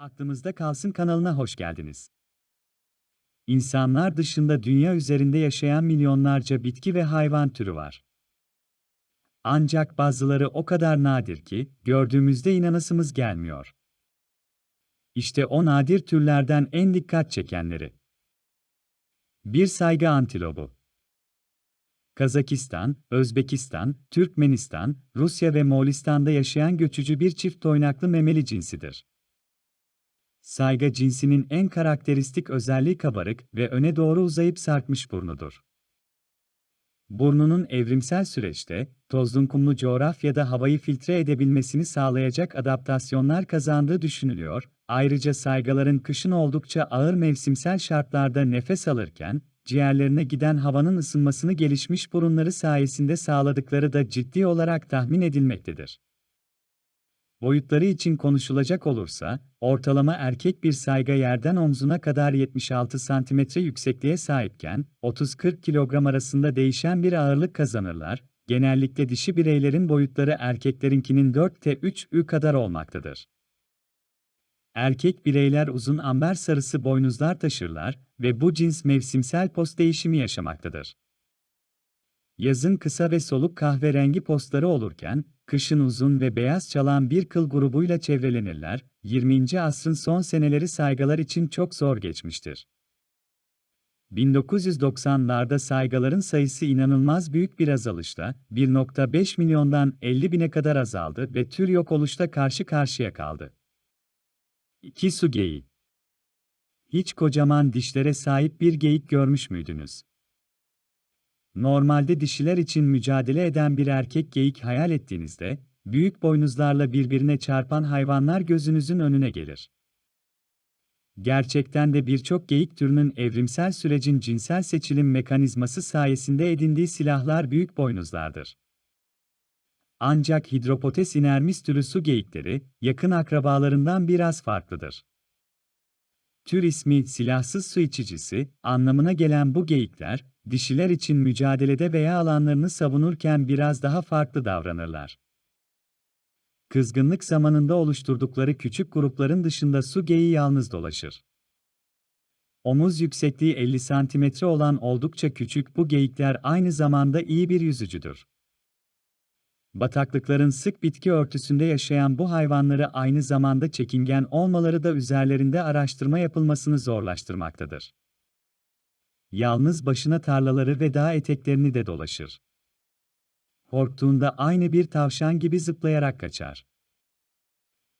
Aklımızda Kalsın kanalına hoş geldiniz. İnsanlar dışında dünya üzerinde yaşayan milyonlarca bitki ve hayvan türü var. Ancak bazıları o kadar nadir ki gördüğümüzde inanasımız gelmiyor. İşte o nadir türlerden en dikkat çekenleri. Bir saygı antilobu. Kazakistan, Özbekistan, Türkmenistan, Rusya ve Moğolistan'da yaşayan göçücü bir çift toynaklı memeli cinsidir. Sayga cinsinin en karakteristik özelliği kabarık ve öne doğru uzayıp sarkmış burnudur. Burnunun evrimsel süreçte, tozlu kumlu coğrafyada havayı filtre edebilmesini sağlayacak adaptasyonlar kazandığı düşünülüyor, ayrıca saygaların kışın oldukça ağır mevsimsel şartlarda nefes alırken, ciğerlerine giden havanın ısınmasını gelişmiş burunları sayesinde sağladıkları da ciddi olarak tahmin edilmektedir. Boyutları için konuşulacak olursa, ortalama erkek bir sayga yerden omzuna kadar 76 cm yüksekliğe sahipken, 30-40 kilogram arasında değişen bir ağırlık kazanırlar, genellikle dişi bireylerin boyutları erkeklerinkinin 4T3Ü kadar olmaktadır. Erkek bireyler uzun amber sarısı boynuzlar taşırlar ve bu cins mevsimsel post değişimi yaşamaktadır. Yazın kısa ve soluk kahverengi postları olurken, kışın uzun ve beyaz çalan bir kıl grubuyla çevrelenirler, 20. asrın son seneleri saygalar için çok zor geçmiştir. 1990'larda saygaların sayısı inanılmaz büyük bir azalışla, 1.5 milyondan 50 bine kadar azaldı ve tür yok oluşta karşı karşıya kaldı. 2. Su geyiği Hiç kocaman dişlere sahip bir geyik görmüş müydünüz? Normalde dişiler için mücadele eden bir erkek geyik hayal ettiğinizde, büyük boynuzlarla birbirine çarpan hayvanlar gözünüzün önüne gelir. Gerçekten de birçok geyik türünün evrimsel sürecin cinsel seçilim mekanizması sayesinde edindiği silahlar büyük boynuzlardır. Ancak Hydropotes inermis türü su geyikleri, yakın akrabalarından biraz farklıdır. Tür ismi silahsız su içicisi anlamına gelen bu geyikler, dişiler için mücadelede veya alanlarını savunurken biraz daha farklı davranırlar. Kızgınlık zamanında oluşturdukları küçük grupların dışında su geyiği yalnız dolaşır. Omuz yüksekliği 50 cm olan oldukça küçük bu geyikler aynı zamanda iyi bir yüzücüdür. Bataklıkların sık bitki örtüsünde yaşayan bu hayvanları aynı zamanda çekingen olmaları da üzerlerinde araştırma yapılmasını zorlaştırmaktadır. Yalnız başına tarlaları ve dağ eteklerini de dolaşır. Korktuğunda aynı bir tavşan gibi zıplayarak kaçar.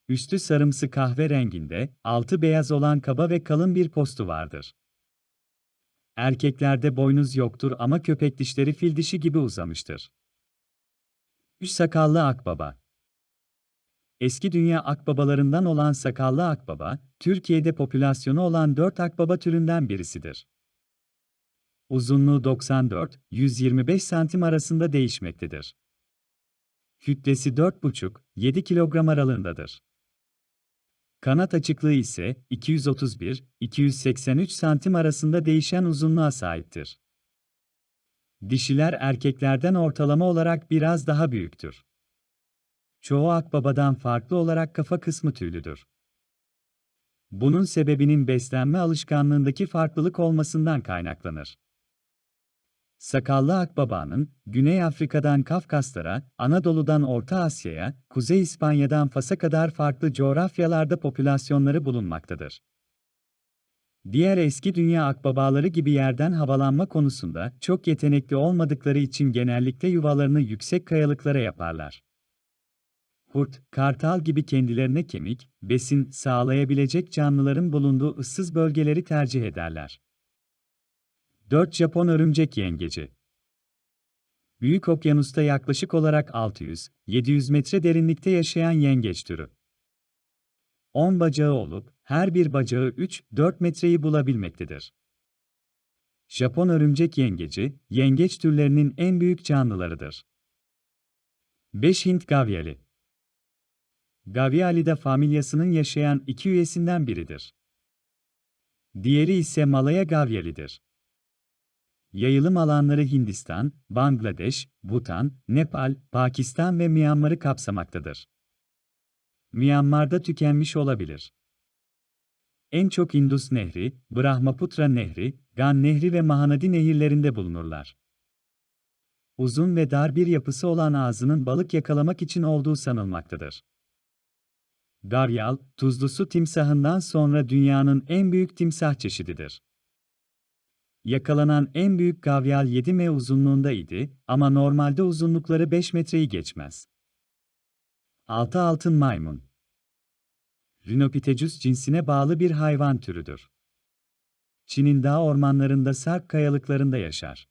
Üstü sarımsı kahve renginde, altı beyaz olan kaba ve kalın bir postu vardır. Erkeklerde boynuz yoktur ama köpek dişleri fil dişi gibi uzamıştır. Üç sakallı akbaba. Eski dünya akbabalarından olan sakallı akbaba, Türkiye'de popülasyonu olan dört akbaba türünden birisidir. Uzunluğu 94-125 santim arasında değişmektedir. Kütlesi 4,5-7 kilogram aralığındadır. Kanat açıklığı ise 231-283 santim arasında değişen uzunluğa sahiptir. Dişiler erkeklerden ortalama olarak biraz daha büyüktür. Çoğu akbabadan farklı olarak kafa kısmı tüylüdür. Bunun sebebinin beslenme alışkanlığındaki farklılık olmasından kaynaklanır. Sakallı akbabanın, Güney Afrika'dan Kafkaslara, Anadolu'dan Orta Asya'ya, Kuzey İspanya'dan Fas'a kadar farklı coğrafyalarda popülasyonları bulunmaktadır. Diğer eski dünya akbabaları gibi yerden havalanma konusunda çok yetenekli olmadıkları için genellikle yuvalarını yüksek kayalıklara yaparlar. Kurt, kartal gibi kendilerine kemik, besin sağlayabilecek canlıların bulunduğu ıssız bölgeleri tercih ederler. 4 Japon örümcek yengeci Büyük okyanusta yaklaşık olarak 600-700 metre derinlikte yaşayan yengeç türü. 10 bacağı olup, her bir bacağı 3-4 metreyi bulabilmektedir. Japon örümcek yengeci, yengeç türlerinin en büyük canlılarıdır. 5 Hint gavyali Gavialida familyasının yaşayan iki üyesinden biridir. Diğeri ise Malaya gavyalidir. Yayılım alanları Hindistan, Bangladeş, Bhutan, Nepal, Pakistan ve Myanmar'ı kapsamaktadır. Myanmar'da tükenmiş olabilir. en çok Indus Nehri, Brahmaputra Nehri, Gan Nehri ve Mahanadi nehirlerinde bulunurlar. Uzun ve dar bir yapısı olan ağzının balık yakalamak için olduğu sanılmaktadır. Garyal, tuzlu su timsahından sonra dünyanın en büyük timsah çeşididir. Yakalanan en büyük gavyal 7 m uzunluğunda idi ama normalde uzunlukları 5 metreyi geçmez. Altı altın maymun. Rhinopithecus cinsine bağlı bir hayvan türüdür. Çin'in dağ ormanlarında sarp kayalıklarında yaşar.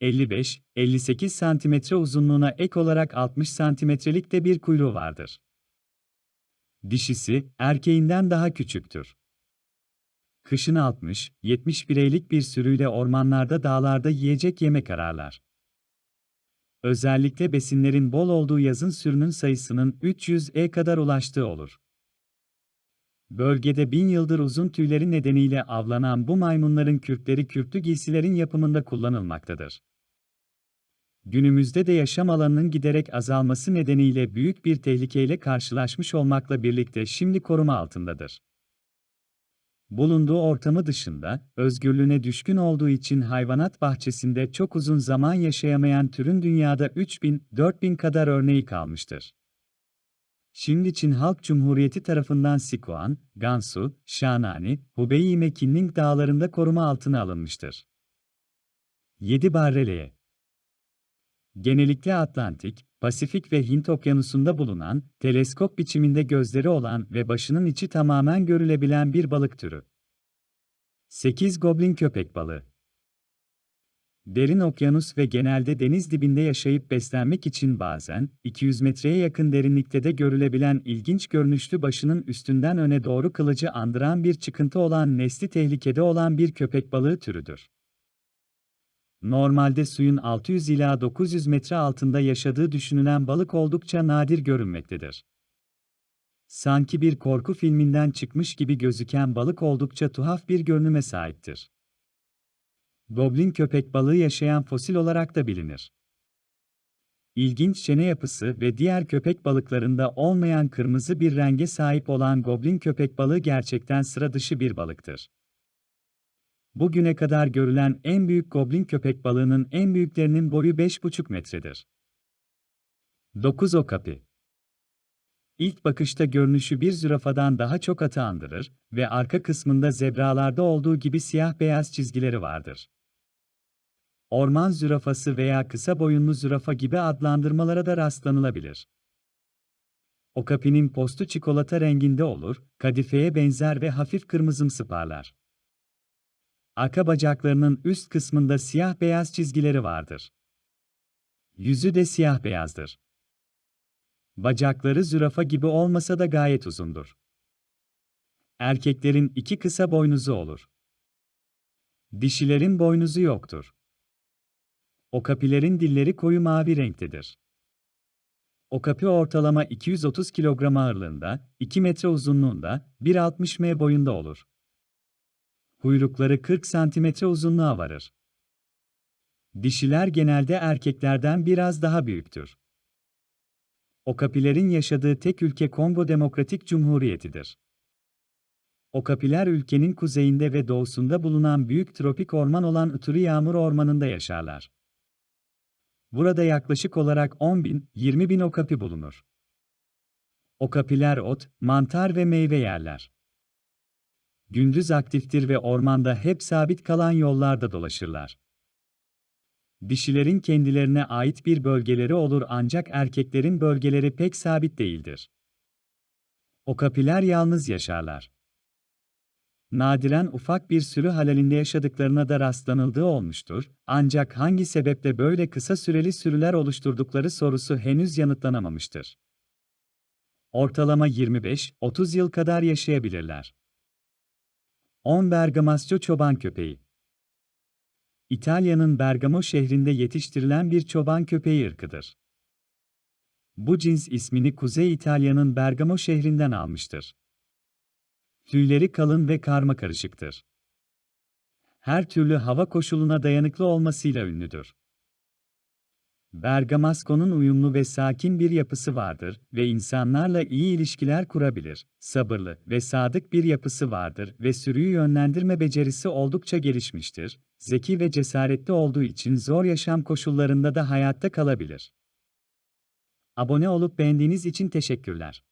55-58 santimetre uzunluğuna ek olarak 60 santimetrelik de bir kuyruğu vardır. Dişisi, erkeğinden daha küçüktür. Kışın 60-70 bireylik bir sürüyle ormanlarda dağlarda yiyecek yemek ararlar. Özellikle besinlerin bol olduğu yazın sürünün sayısının 300'e kadar ulaştığı olur. Bölgede bin yıldır uzun tüyleri nedeniyle avlanan bu maymunların kürkleri kürklü giysilerin yapımında kullanılmaktadır. Günümüzde de yaşam alanının giderek azalması nedeniyle büyük bir tehlikeyle karşılaşmış olmakla birlikte şimdi koruma altındadır. Bulunduğu ortamı dışında, özgürlüğüne düşkün olduğu için hayvanat bahçesinde çok uzun zaman yaşayamayan türün dünyada 3000-4000 kadar örneği kalmıştır. Şimdi Çin Halk Cumhuriyeti tarafından Sichuan, Gansu, Shanani, Hubei ve Kinling dağlarında koruma altına alınmıştır. 7 Barreleye Genellikle Atlantik, Pasifik ve Hint okyanusunda bulunan, teleskop biçiminde gözleri olan ve başının içi tamamen görülebilen bir balık türü. 8 Goblin köpek balığı Derin okyanus ve genelde deniz dibinde yaşayıp beslenmek için bazen 200 metreye yakın derinlikte de görülebilen ilginç görünüşlü başının üstünden öne doğru kılıcı andıran bir çıkıntı olan nesli tehlikede olan bir köpek balığı türüdür. Normalde suyun 600 ila 900 metre altında yaşadığı düşünülen balık oldukça nadir görünmektedir. Sanki bir korku filminden çıkmış gibi gözüken balık oldukça tuhaf bir görünüme sahiptir. Goblin köpek balığı yaşayan fosil olarak da bilinir. İlginç çene yapısı ve diğer köpek balıklarında olmayan kırmızı bir renge sahip olan goblin köpek balığı gerçekten sıra dışı bir balıktır. Bugüne kadar görülen en büyük goblin köpek balığının en büyüklerinin boyu 5,5 metredir. 9 Okapi İlk bakışta görünüşü bir zürafadan daha çok atı andırır ve arka kısmında zebralarda olduğu gibi siyah-beyaz çizgileri vardır. Orman zürafası veya kısa boyunlu zürafa gibi adlandırmalara da rastlanılabilir. Okapinin postu çikolata renginde olur, kadifeye benzer ve hafif kırmızımsı parlar. Arka bacaklarının üst kısmında siyah-beyaz çizgileri vardır. Yüzü de siyah-beyazdır. Bacakları zürafa gibi olmasa da gayet uzundur. Erkeklerin iki kısa boynuzu olur. Dişilerin boynuzu yoktur. Okapilerin dilleri koyu mavi renktedir. Okapi ortalama 230 kilogram ağırlığında, 2 metre uzunluğunda, 1.60 m boyunda olur. Kuyrukları 40 santimetre uzunluğa varır. Dişiler genelde erkeklerden biraz daha büyüktür. Okapilerin yaşadığı tek ülke Kongo Demokratik Cumhuriyeti'dir. Okapiler ülkenin kuzeyinde ve doğusunda bulunan büyük tropik orman olan Ituri Yağmur Ormanı'nda yaşarlar. Burada yaklaşık olarak 10 bin, 20 bin okapi bulunur. Okapiler ot, mantar ve meyve yerler. Gündüz aktiftir ve ormanda hep sabit kalan yollarda dolaşırlar. Dişilerin kendilerine ait bir bölgeleri olur ancak erkeklerin bölgeleri pek sabit değildir. Okapiler yalnız yaşarlar. Nadiren ufak bir sürü halalinde yaşadıklarına da rastlanıldığı olmuştur, ancak hangi sebeple böyle kısa süreli sürüler oluşturdukları sorusu henüz yanıtlanamamıştır. Ortalama 25-30 yıl kadar yaşayabilirler. 10 Bergamasco çoban köpeği İtalya'nın Bergamo şehrinde yetiştirilen bir çoban köpeği ırkıdır. Bu cins ismini Kuzey İtalya'nın Bergamo şehrinden almıştır. Tüyleri kalın ve karma karışıktır. Her türlü hava koşuluna dayanıklı olmasıyla ünlüdür. Bergamasco'nun uyumlu ve sakin bir yapısı vardır ve insanlarla iyi ilişkiler kurabilir. Sabırlı ve sadık bir yapısı vardır ve sürüyü yönlendirme becerisi oldukça gelişmiştir. Zeki ve cesaretli olduğu için zor yaşam koşullarında da hayatta kalabilir. Abone olup beğendiğiniz için teşekkürler.